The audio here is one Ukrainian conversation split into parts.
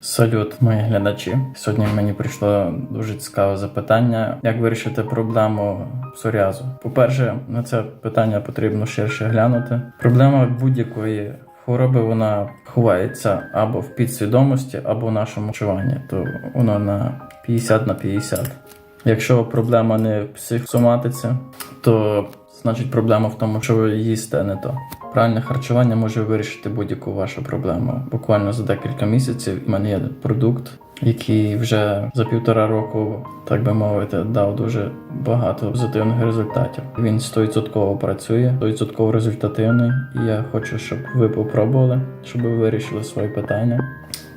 Салют, мої глядачі. Сьогодні мені прийшло дуже цікаве запитання, як вирішити проблему псоріазу. По-перше, на це питання потрібно ширше глянути. Проблема будь-якої хвороби вона ховається або в підсвідомості, або в нашому вживанні. То воно на 50 на 50. Якщо проблема не в психосоматиці, то значить проблема в тому, що ви їсте не то. Правильне харчування може вирішити будь-яку вашу проблему. Буквально за декілька місяців в мене є продукт, який вже за півтора року, так би мовити, дав дуже багато позитивних результатів. Він 100% працює, 100% результативний. І я хочу, щоб ви попробували, щоб ви вирішили свої питання.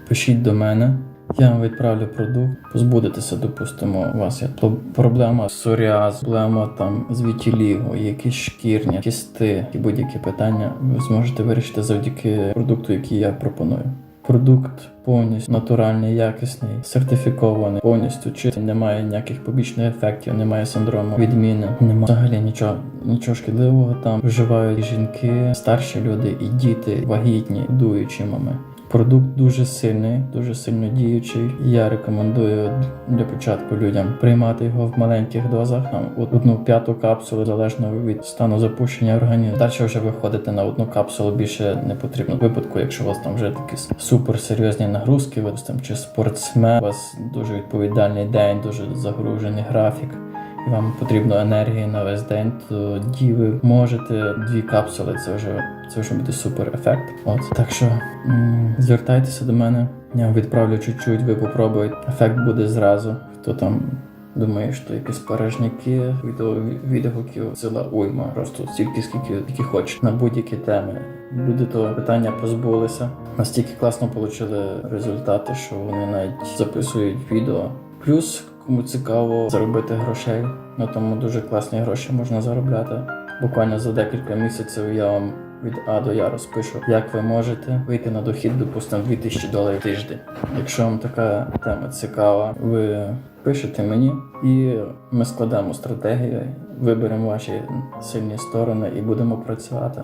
Пишіть до мене. Я вам відправлю продукт, позбудетеся, допустимо, у вас є проблема псоріаз, проблема там з вітілігу, якісь шкірні, кісти і будь-які питання ви зможете вирішити завдяки продукту, який я пропоную. Продукт повністю натуральний, якісний, сертифікований, повністю чистий, немає ніяких побічних ефектів, немає синдрому відміни, немає взагалі нічого, нічого шкідливого там. Вживають жінки, старші люди і діти, вагітні, дуючі мами. Продукт дуже сильний, дуже сильно діючий. Я рекомендую для початку людям приймати його в маленьких дозах, там одну п'яту капсулу, залежно від стану запущення організму. Далі вже виходити на одну капсулу більше не потрібно. В випадку, якщо у вас там вже такі супер серйозні нагрузки, ви там чи спортсмен, у вас дуже відповідальний день, дуже загружений графік. І вам потрібно енергії на весь день, тоді ви можете дві капсули. Це вже це вже буде супер ефект. От так що м, звертайтеся до мене. Я відправлю чуть-чуть, ви попробуйте. Ефект буде зразу. Хто там думає, що якісь порожняки, відео відгуків ціла уйма. Просто стільки, скільки які хочуть на будь-які теми. Люди того питання позбулися. Настільки класно отримали результати, що вони навіть записують відео. Плюс, кому цікаво заробити грошей, на тому дуже класні гроші можна заробляти. Буквально за декілька місяців я вам від А до Я розпишу, як ви можете вийти на дохід, допустимо, 2000 доларів тиждень. Якщо вам така тема цікава, ви пишете мені і ми складемо стратегію, виберемо ваші сильні сторони і будемо працювати.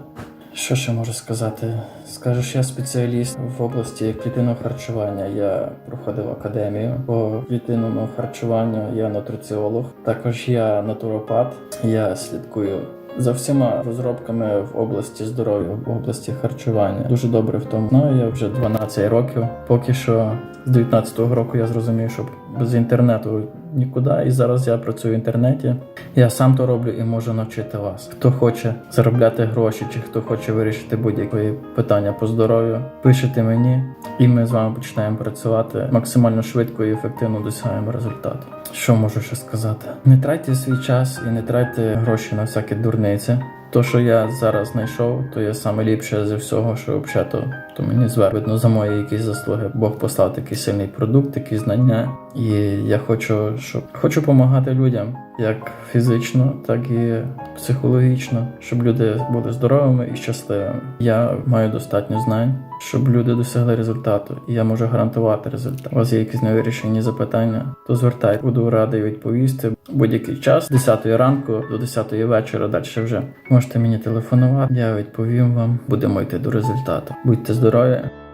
Що ще можу сказати? Скажу, що я спеціаліст в області клітинного харчування. Я проходив академію по клітинному харчуванню, я нутриціолог. Також я натуропат. Я слідкую за всіма розробками в області здоров'я, в області харчування. Дуже добре в тому знаю. Я вже 12 років. Поки що з 19-го року я зрозумів, що без інтернету нікуди. І зараз я працюю в інтернеті. Я сам то роблю і можу навчити вас. Хто хоче заробляти гроші, чи хто хоче вирішити будь-які питання по здоров'ю, пишете мені, і ми з вами починаємо працювати максимально швидко і ефективно досягаємо результату. Що можу ще сказати? Не тратьте свій час і не тратьте гроші на всякі дурниці. То, що я зараз знайшов, то є саме ліпше зі всього, що взагалі то, мені звер. За мої якісь заслуги. Бог послав такий сильний продукт, такі знання. І я хочу, щоб хочу допомагати людям як фізично, так і психологічно, щоб люди були здоровими і щасливими. Я маю достатньо знань, щоб люди досягли результату, і я можу гарантувати результат. У вас є якісь невирішені запитання, то звертайте, буду радий відповісти будь-який час з 10 ранку до 10 вечора. Далі вже можете мені телефонувати. Я відповім вам. Будемо йти до результату. Будьте здорові! zdroje.